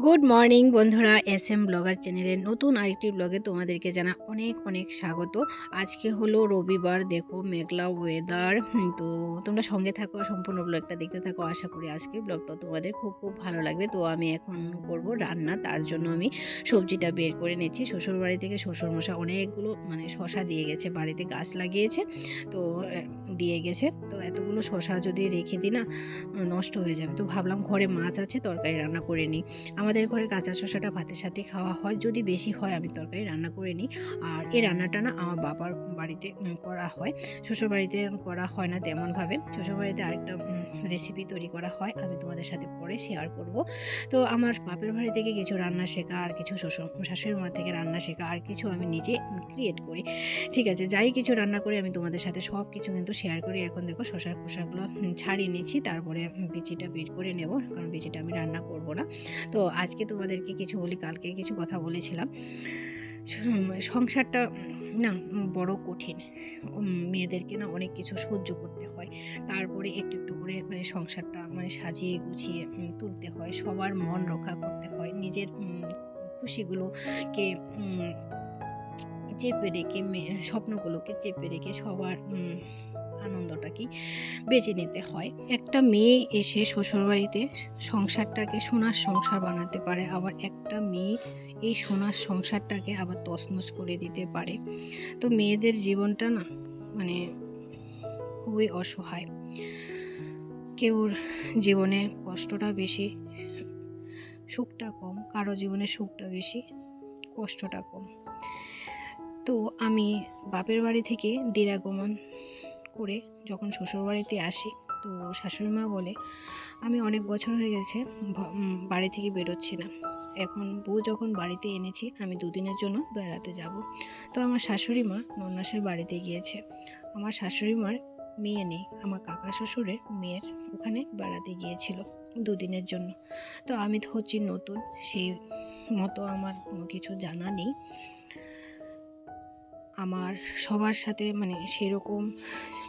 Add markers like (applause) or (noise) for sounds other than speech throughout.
Good morning বন্ধুরা S M blogger চ্যানেলের নতুন আরেকটি ব্লগে তোমাদেরকে জানা অনেক অনেক স্বাগত। আজকে হলো রবিবার, দেখো মেঘলা ওয়েদার তো তোমরা সঙ্গে থাকো, সম্পূর্ণ ব্লগটা দেখতে থাকো। আশা করি আজকের ব্লগটা তোমাদের খুব খুব ভালো লাগবে। তো আমি এখন করব রান্না, তার জন্য আমি সবজিটা বের করে নিচ্ছি শ্বশুর বাড়ি থেকে শ্বশুর মশা অনেকগুলো মানে শশা দিয়ে গেছে, বাড়িতে গাছ লাগিয়েছে, তো দিয়ে গেছে। তো এতগুলো শশা যদি রেখে দিই না, নষ্ট হয়ে যাবে। তো ভাবলাম ঘরে মাছ আছে, তরকারি রান্না করে নিই। আমাদের ঘরে কাঁচা শসাটা ভাতের সাথে খাওয়া হয়। যদি বেশি হয়, আমি তরকারি রান্না করে নিই। আর এই রান্নাটা না আমার বাবার বাড়িতে করা হয়। শ্বশুর বাড়িতে করা হয় না তেমনভাবে। শ্বশুর বাড়িতে আরেকটা রেসিপি তৈরি করা হয়। আমি তোমাদের সাথে পরে শেয়ার করব। তো আমার বাপের বাড়ি থেকে কিছু রান্না শেখা, আর কিছু শ্বশুর শাশুড়ি মার থেকে রান্না শেখা, আর কিছু আমি নিজে ক্রিয়েট করি। ঠিক আছে, যাই কিছু রান্না করি আমি তোমাদের সাথে সব কিছু কিন্তু শেয়ার করি। এখন দেখো শশার খোসাগুলো ছাড়িয়ে নিচ্ছি। তারপরে বিচিটা বের করে নেব, কারণ বিচিটা আমি রান্না করব না। তো আজকে তোমাদেরকে কিছু বলি, কালকে কিছু কথা বলেছিলাম। সংসারটা না বড় কঠিন। মেয়েদেরকে না অনেক কিছু সহ্য করতে হয়। তারপরে একটু একটু করে মানে সংসারটা মানে সাজিয়ে গুছিয়ে তুলতে হয়। সবার মন রক্ষা করতে হয়। নিজের খুশিগুলোকে চেপে রেখে স্বপ্নগুলোকে চেপে রেখে সবার উম, আনন্দটা কি বেছে নিতে হয়। একটা মেয়ে এসে শ্বশুরবাড়িতে সংসারটাকে সোনার সংসার বানাতে পারে আবার একটা মেয়ে এই সোনার সংসারটাকে আবার তছনছ করে দিতে পারে। তো মেয়েদের জীবনটা না মানে খুবই অসহায়। কেউর জীবনে কষ্টটা বেশি সুখটা কম কারও জীবনে সুখটা বেশি কষ্টটা কম। তো আমি বাপের বাড়ি থেকে দিরাগমন করে যখন শ্বশুরবাড়িতে আসি, তো শাশুড়ি মা বলে, আমি অনেক বছর হয়ে গেছে বাড়ি থেকে বেরোচ্ছি না। এখন বউ যখন বাড়িতে এনেছি, আমি দুদিনের জন্য বেড়াতে যাব। তো আমার শাশুড়ি মা নন্নাসের বাড়িতে গিয়েছে। আমার শাশুড়ি মার মেয়ে নেই, আমার কাকা শ্বশুরের মেয়ের ওখানে বেড়াতে গিয়েছিল দুদিনের জন্য। তো আমি তো হচ্ছি নতুন, সেই মতো আমার কোনো কিছু জানা নেই। আমার সবার সাথে মানে সেরকম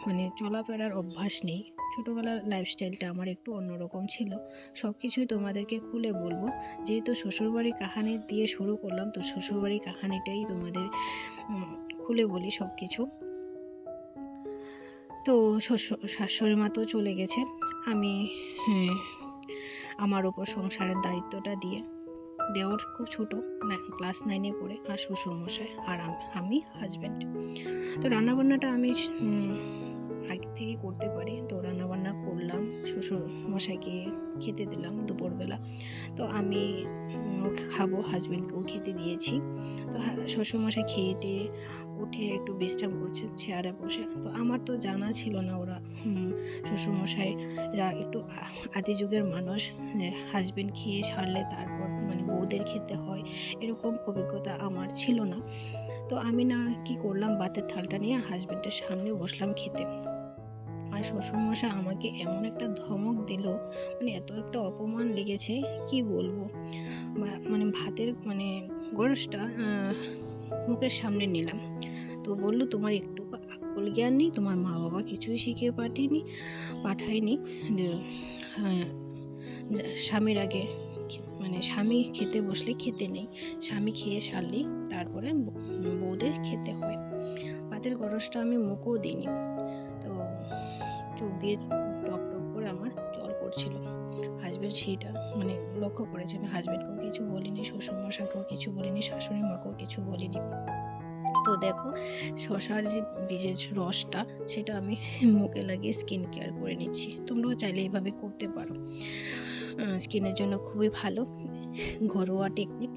মানে চলাফেরার অভ্যাস নেই। ছোটোবেলার লাইফস্টাইলটা আমার একটু অন্যরকম ছিল। সব কিছুই তোমাদেরকে খুলে বলব। যেহেতু শ্বশুরবাড়ির কাহানি দিয়ে শুরু করলাম তো শ্বশুরবাড়ির কাহানিটাই তোমাদের খুলে বলি সব কিছু তো শ্বশুর শাশুড়ি মা তো চলে গেছে। আমি হ্যাঁ, আমার ওপর সংসারের দায়িত্বটা দিয়ে দেওয়ার খুব ছোটো ক্লাস নাইনে পড়ে, আর শ্বশুরমশাই, আর আম- আমি হাজব্যান্ড তো রান্নাবান্নাটা আমি আগে থেকে করতে পারি। তো রান্নাবান্না করলাম শ্বশুর মশাইকে খেতে দিলাম দুপুরবেলা। তো আমি খাব হাজব্যান্ডকেও খেতে দিয়েছি। তো শ্বশুরমশাই খেয়ে টেয়ে উঠে একটু বিশ্রাম করছে চেয়ারে বসে। তো আমার তো জানা ছিল না ওরা শ্বশুরমশাইরা একটু আদি যুগের মানুষ হাজব্যান্ড খেয়ে সারলে তারপর বউদের খেতে হয় এরকম অভিজ্ঞতা আমার ছিল না। তো আমি না কি করলাম বাতের থালটা নিয়ে হাজব্যান্ডের সামনে বসলাম খেতে। আর শ্বশুরমশাই আমাকে এমন একটা ধমক দিল মানে এত একটা অপমান লেগেছে কি বলব? মানে ভাতের মানে গরজটা আহ, মুখের সামনে নিলাম। তো বলল তোমার একটু আকল জ্ঞান নেই তোমার মা বাবা কিছুই শিখিয়ে পাঠিয়েনি পাঠায়নি স্বামীর আগে মানে স্বামী খেতে বসলে খেতে নেই। স্বামী খেয়ে সারলেই তারপরে বউদের খেতে হয়। ভাতের গরসটা আমি মুখও দিইনি। তো চোখ দিয়ে টপ টপ করে আমার জল পড়ছিল। হাজব্যান্ড সেইটা মানে লক্ষ্য করেছে। আমি হাজব্যান্ডকেও কিছু বলিনি শ্বশুরমশাকেও কিছু বলিনি শাশুড়ি মাকেও কিছু বলিনি। তো দেখো, শশার যে বীজের রসটা, সেটা আমি মুখে লাগিয়ে স্কিন কেয়ার করে নিচ্ছি। তোমরাও চাইলে এইভাবে করতে পারো। স্কিনের জন্য খুবই ভালো, ঘরোয়া টেকনিক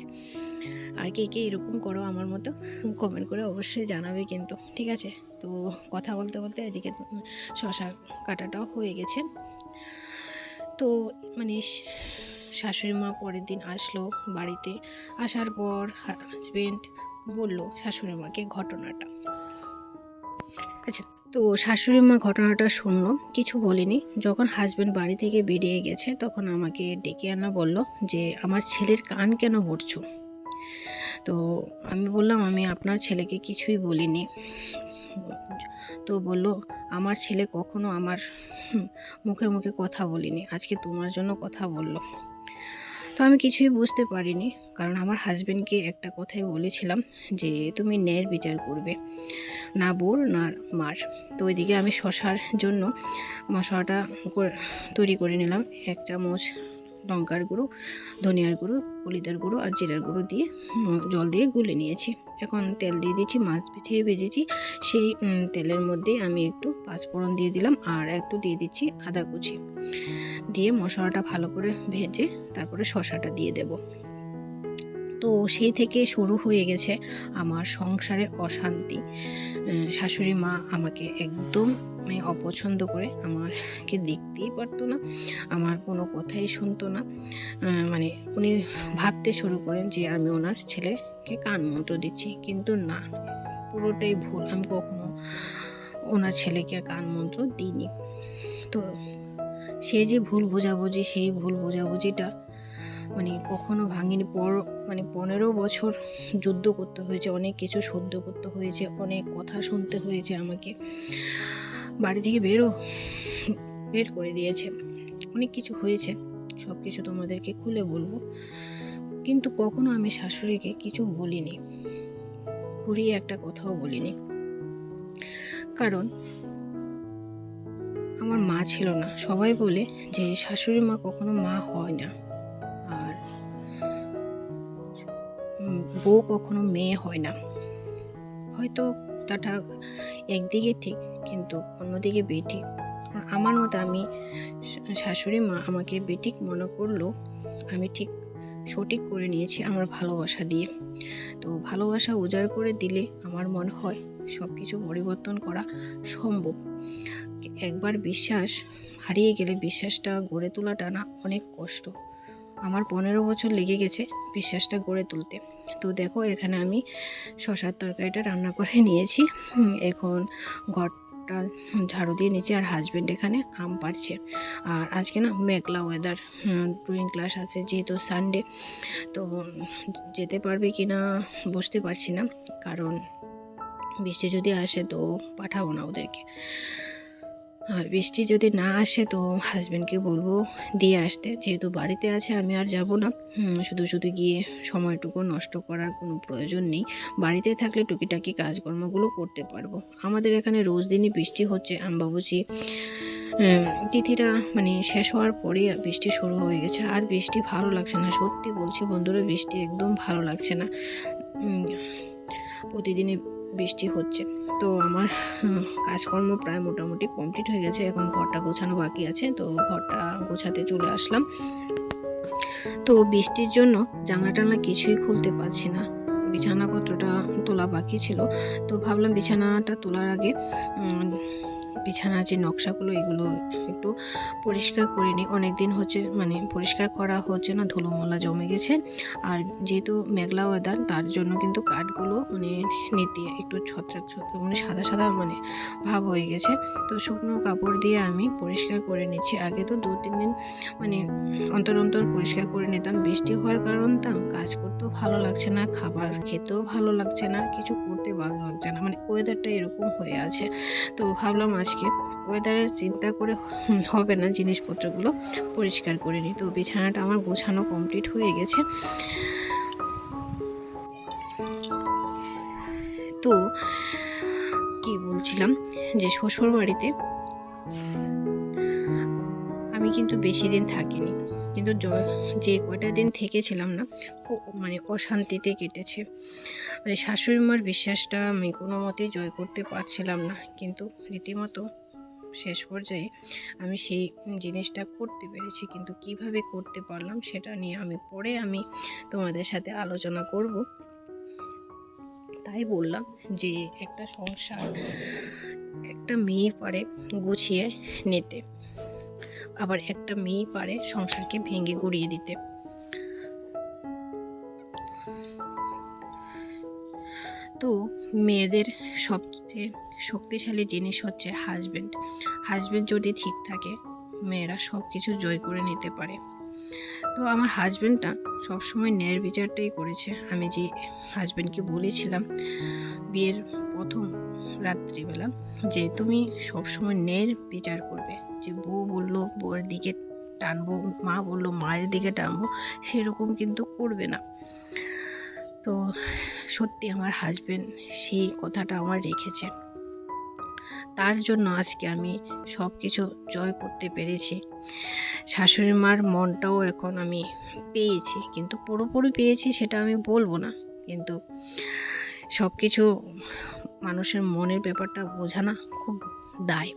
আর কে কে এরকম করো আমার মতো কমেন্ট করে অবশ্যই জানাবে কিন্তু, ঠিক আছে? তো কথা বলতে বলতে এদিকে শশা কাটাটাও হয়ে গেছে। তো মানে শাশুড়ি মা পরের দিন আসলো বাড়িতে, আসার পর হাজবেন্ড বলল শাশুড়ি মাকে ঘটনাটা। আচ্ছা তো শাশুড়ি মা ঘটনাটা শুনলো, কিছু বলিনি। যখন হাজব্যান্ড বাড়ি থেকে বেরিয়ে গেছে, তখন আমাকে ডেকে আনা বলল যে, আমার ছেলের কান কেন ভরছো? তো আমি বললাম, আমি আপনার ছেলেকে কিছুই বলিনি। তো বলল, আমার ছেলে কখনো আমার মুখে মুখে কথা বলিনি, আজকে তোমার জন্য কথা বলল। তো আমি কিছুই বুঝতে পারিনি, কারণ আমার হাজব্যান্ডকে একটা কথাই বলেছিলাম যে, তুমি ন্যায়ের বিচার করবে। না বোর, না মার। তো ওইদিকে আমি শশার জন্য মশলাটা তৈরি করে নিলাম। এক চামচ লঙ্কার গুঁড়ো, ধনিয়ার গুঁড়ো, হলিদার গুঁড়ো আর জিরার গুঁড়ো দিয়ে জল দিয়ে গুলে নিয়েছি। এখন তেল দিয়ে দিচ্ছি মাছ পিছিয়ে ভেজেছি। সেই তেলের মধ্যে আমি একটু পাঁচফোড়ন দিয়ে দিলাম আর একটু দিয়ে দিচ্ছি আদা কুচি। দিয়ে মশলাটা ভালো করে ভেজে তারপরে শশাটা দিয়ে দেব। তো সেই থেকে শুরু হয়ে গেছে আমার সংসারে অশান্তি। শাশুড়ি মা আমাকে একদম অপছন্দ করে আমাকে দেখতেই পারতো না, আমার কোনো কথাই শুনতো না। মানে উনি ভাবতে শুরু করেন যে আমি ওনার ছেলেকে কান মন্ত্র দিচ্ছি, কিন্তু না, পুরোটাই ভুল, আমি কখনো ওনার ছেলেকে কান মন্ত্র দিইনি। তো সে যে ভুল বোঝাবুঝি, সেই ভুল বোঝাবুঝিটা মানে কখনো ভাঙিনি। পর মানে পনেরো বছর যুদ্ধ করতে হয়েছে, অনেক কিছু সহ্য করতে হয়েছে, অনেক কথা শুনতে হয়েছে আমাকে। বাড়ি থেকে বেরো, বের করে দিয়েছে। অনেক কিছু হয়েছে সব কিছু তোমাদেরকে খুলে বলব। কিন্তু কখনো আমি শাশুড়িকে কিছু বলিনি, ঘুরিয়ে একটা কথাও বলিনি। কারণ আমার মা ছিল না। সবাই বলে যে শাশুড়ি মা কখনো মা হয় না। বউ কখনো মেয়ে হয় না। হয়তো তাটা একদিকে ঠিক, কিন্তু অন্যদিকে বেঠিক। আমার মতে আমি শাশুড়ি মা আমাকে বেঠিক মনে করল আমি ঠিক সঠিক করে নিয়েছি আমার ভালোবাসা দিয়ে। তো ভালোবাসা উজাড় করে দিলে আমার মনে হয় সব কিছু পরিবর্তন করা সম্ভব। একবার বিশ্বাস, হারিয়ে গেলে বিশ্বাসটা গড়ে তোলাটা না অনেক কষ্ট। আমার পনেরো বছর লেগে গেছে বিশ্বাসটা গড়ে তুলতে। তো দেখো, এখানে আমি শশার তরকারিটা রান্না করে (laughs) নিয়েছি। এখন ঘরটা ঝাড়ু দিয়ে নিচ্ছি আর হাজব্যান্ড এখানে আম পাড়ছে। আর আজকে না মেঘলা ওয়েদার ড্রয়িং ক্লাস আছে, যেহেতু সানডে তো যেতে পারবে কি না বুঝতে পারছি না। কারণ বৃষ্টি যদি আসে তো পাঠাবো না ওদেরকে। আর বৃষ্টি যদি না আসে তো হাজব্যান্ডকে বলব দিয়ে আসতে। যেহেতু বাড়িতে আছে আমি আর যাব না। শুধু শুধু গিয়ে সময়টুকু নষ্ট করার কোনো প্রয়োজন নেই। বাড়িতে থাকলে টুকিটাকি কাজকর্মগুলো করতে পারব। আমাদের এখানে রোজ দিনই বৃষ্টি হচ্ছে। আমবাবুজি উম, তিথিটা মানে শেষ হওয়ার পরেই বৃষ্টি শুরু হয়ে গেছে। আর বৃষ্টি ভালো লাগছে না সত্যি বলছি বন্ধুরা বৃষ্টি একদম ভালো লাগছে না। প্রতিদিনই বৃষ্টি হচ্ছে। তো আমার কাজকর্ম প্রায় মোটামুটি কমপ্লিট হয়ে গেছে। এখন ঘরটা গোছানো বাকি আছে, তো ঘরটা গোছাতে চলে আসলাম। তো বৃষ্টির জন্য জানলা টানলা কিছুই খুলতে পারছি না। বিছানাপত্রটা তোলা বাকি ছিল। তো ভাবলাম বিছানাটা তোলার আগে বিছানার যে নকশাগুলো, এগুলো একটু পরিষ্কার করে নিই। অনেক দিন হচ্ছে মানে পরিষ্কার করা হচ্ছে না, ধুলোমলা জমে গেছে। আর যেহেতু মেঘলা ওয়েদার তার জন্য কিন্তু কাঠগুলো মানে নিতে, একটু ছত্রাক ছত্রাক মানে সাদা সাদা মানে ভাব হয়ে গেছে। তো শুকনো কাপড় দিয়ে আমি পরিষ্কার করে নিচ্ছি। আগে তো দু, তিন দিন মানে অন্তর অন্তর পরিষ্কার করে নিতাম। বৃষ্টি হওয়ার কারণ কারণটা কাজ করতেও ভালো লাগছে না, খাবার খেতেও ভালো লাগছে না, কিছু করতে ভালো লাগছে না। মানে ওয়েদারটা এরকম হয়ে আছে। তো ভাবলাম আজকে ওয়েদারের চিন্তা করে হবে না জিনিসপত্রগুলো পরিষ্কার করে নিই। তো বিছানাটা আমার গোছানো কমপ্লিট হয়ে গেছে। তো কি বলছিলাম? যে শ্বশুর বাড়িতে আমি কিন্তু বেশি দিন থাকিনি। কিন্তু যে কয়টা দিন থেকেছিলাম না মানে অশান্তিতে কেটেছে। মানে শাশুড়ি মার বিশ্বাসটা আমি কোনো মতেই জয় করতে পারছিলাম না। কিন্তু রীতিমতো শেষ পর্যায়ে আমি সেই জিনিসটা করতে পেরেছি। কিন্তু কীভাবে করতে পারলাম সেটা নিয়ে আমি পরে আমি তোমাদের সাথে আলোচনা করব। তাই বললাম যে একটা সংসার একটা মেয়ে পারে গুছিয়ে নিতে, আবার একটা মেয়ে পারে সংসারকে ভেঙে গুড়িয়ে দিতে। তো মেয়েদের সবচেয়ে শক্তিশালী জিনিস হচ্ছে হাজবেন্ড হাজবেন্ড যদি ঠিক থাকে, মেয়েরা সব কিছু জয় করে নিতে পারে। তো আমার হাজবেন্ডটা সবসময় ন্যায়ের বিচারটাই করেছে। আমি যে হাজব্যান্ডকে বলেছিলাম বিয়ের প্রথম রাত্রিবেলা যে তুমি সবসময় ন্যায়ের বিচার করবে। যে বউ বলল বউয়ের দিকে টানবো, মা বলল মায়ের দিকে টানবো, সেরকম কিন্তু করবে না। তো সত্যি আমার হাজবেন্ড সেই কথাটা আমার রেখেছে। তার জন্য আজকে আমি সব কিছু জয় করতে পেরেছি। শাশুড়ি মার মনটাও এখন আমি পেয়েছি, কিন্তু পুরোপুরি পেয়েছি সেটা আমি বলব না। কিন্তু সব কিছু মানুষের মনের ব্যাপারটা বোঝানো খুব দায়।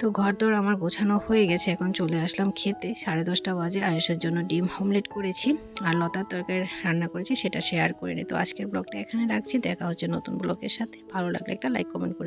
তো ঘর দর আমার গোছানো হয়ে গেছে, এখন চলে আসলাম খেতে। সাড়ে দশটা বাজে, আয়ুষের জন্য ডিম হোমলেট করেছি আর লতার তরকারি রান্না করেছি, সেটা শেয়ার করে নি। তো আজকের ব্লগটা এখানে রাখছি, দেখা হচ্ছে নতুন ব্লগের সাথে। ভালো লাগলে একটা লাইক কমেন্ট করে